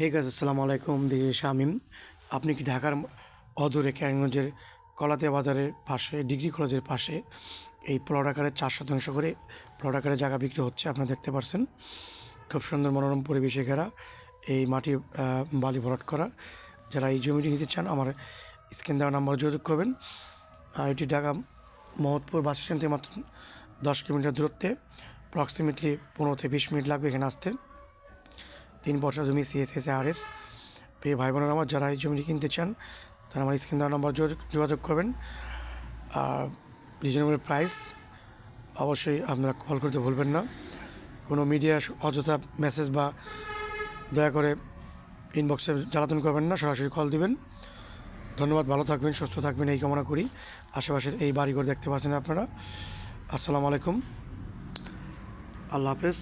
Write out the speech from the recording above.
হে গাছ আসসালামু আলাইকুম দিদি শামিম। আপনি কি ঢাকার অদূরে ক্যারিগঞ্জের কলাতে বাজারের পাশে, ডিগ্রি কলেজের পাশে এই প্লট আকারে চার শতাংশ করে প্লট আকারে জায়গা বিক্রি হচ্ছে আপনারা দেখতে পাচ্ছেন খুব সুন্দর মনোরম পরিবেশে ঘেরা এই মাটি বালি ভরাট করা। যারা এই জমিটি নিতে চান, আমার স্ক্রিন দেওয়া নাম্বার যোগাযোগ করবেন। এটি ঢাকা মহৎপুর বাস স্ট্যান্ড থেকে মাত্র দশ কিলোমিটার দূরত্বে অ্যাপ্রক্সিমেটলি পনেরো থেকে বিশ মিনিট লাগবে এখানে আসতে। তিন বছর জমি সিএসএস আরএস পেয়ে ভাই বোনেরা আমার, যারা এই জমিটি কিনতে চান, তারা আমার স্ক্রিন দেওয়া নাম্বার যোগাযোগ করবেন। আর রিজনেবল প্রাইস অবশ্যই আপনারা কল করতে ভুলবেন না। কোনো মিডিয়া অযথা মেসেজ বা দয়া করে ইনবক্সে জ্বালাতন করবেন না, সরাসরি কল দিবেন। ধন্যবাদ, ভালো থাকবেন, সুস্থ থাকবেন, এই কামনা করি। আশেপাশের এই বাড়িঘর দেখতে পাচ্ছেন আপনারা। আসসালামু আলাইকুম। আল্লাহ হাফেজ।